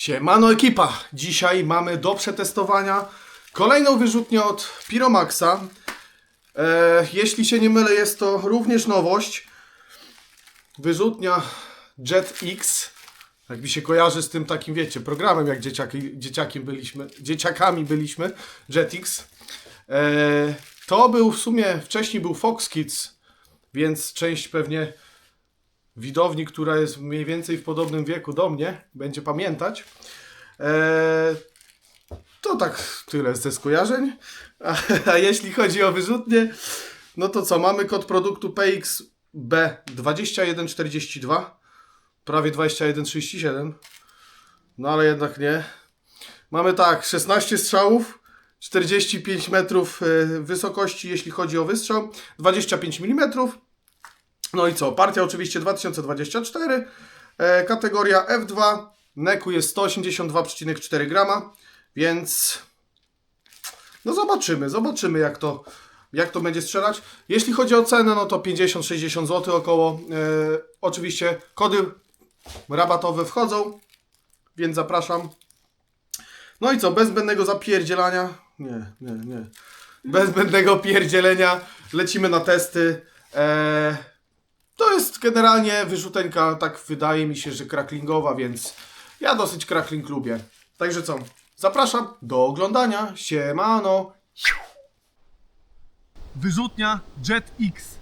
Siemano ekipa! Dzisiaj mamy do przetestowania kolejną wyrzutnię od Piromaxa. E, jeśli się nie mylę, jest to również nowość. Wyrzutnia Jet X. Jak mi się kojarzy z tym takim, wiecie, programem, jak dzieciaki, dzieciakiem byliśmy, dzieciakami byliśmy, Jetix. E, to był w sumie, wcześniej był Fox Kids, więc część pewnie widowni, która jest mniej więcej w podobnym wieku do mnie, będzie pamiętać. Eee, to tak tyle ze skojarzeń. A, a jeśli chodzi o wyrzutnie, no to co, mamy kod produktu PXB2142, prawie 2137, no ale jednak nie. Mamy tak, 16 strzałów, 45 metrów e, wysokości, jeśli chodzi o wystrzał, 25 mm, no i co? Partia oczywiście 2024, e, kategoria F2, neku jest 182,4 grama, więc no zobaczymy, zobaczymy jak to, jak to będzie strzelać. Jeśli chodzi o cenę, no to 50-60 zł około. E, oczywiście kody rabatowe wchodzą, więc zapraszam. No i co? Bez zbędnego zapierdzielania. Nie, nie, nie. Bez zbędnego pierdzielenia lecimy na testy. E, generalnie wyrzuteńka, tak wydaje mi się, że cracklingowa, więc ja dosyć crackling lubię. Także co? Zapraszam do oglądania. Siemano. Wyrzutnia Jet X.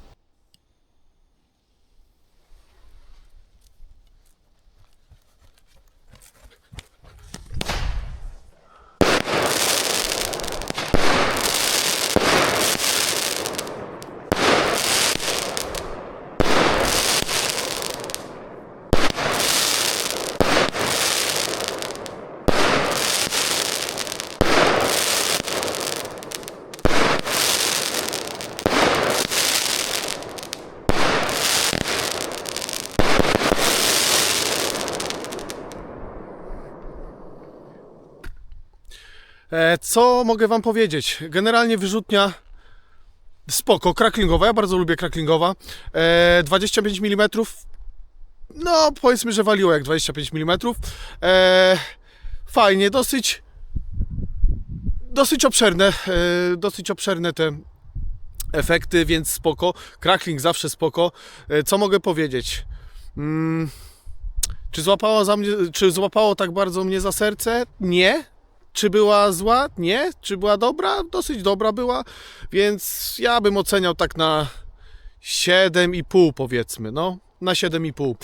Co mogę Wam powiedzieć? Generalnie wyrzutnia spoko, cracklingowa. Ja bardzo lubię cracklingowa. E, 25 mm. No, powiedzmy, że waliło jak 25 mm. E, fajnie, dosyć dosyć obszerne, e, dosyć obszerne te efekty, więc spoko. Crackling zawsze spoko. E, co mogę powiedzieć? Mm, czy złapało, za mnie, czy złapało tak bardzo mnie za serce? Nie. Czy była zła? Nie. Czy była dobra? Dosyć dobra była, więc ja bym oceniał tak na 7,5 powiedzmy, no. Na 7,5.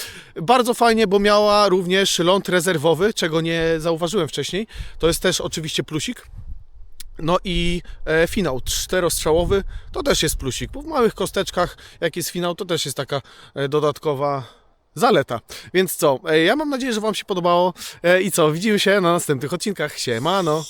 Bardzo fajnie, bo miała również ląd rezerwowy, czego nie zauważyłem wcześniej. To jest też oczywiście plusik. No i e, finał czterostrzałowy to też jest plusik, bo w małych kosteczkach, jak jest finał, to też jest taka e, dodatkowa zaleta. Więc co, e, ja mam nadzieję, że Wam się podobało e, i co, widzimy się na następnych odcinkach. Siemano!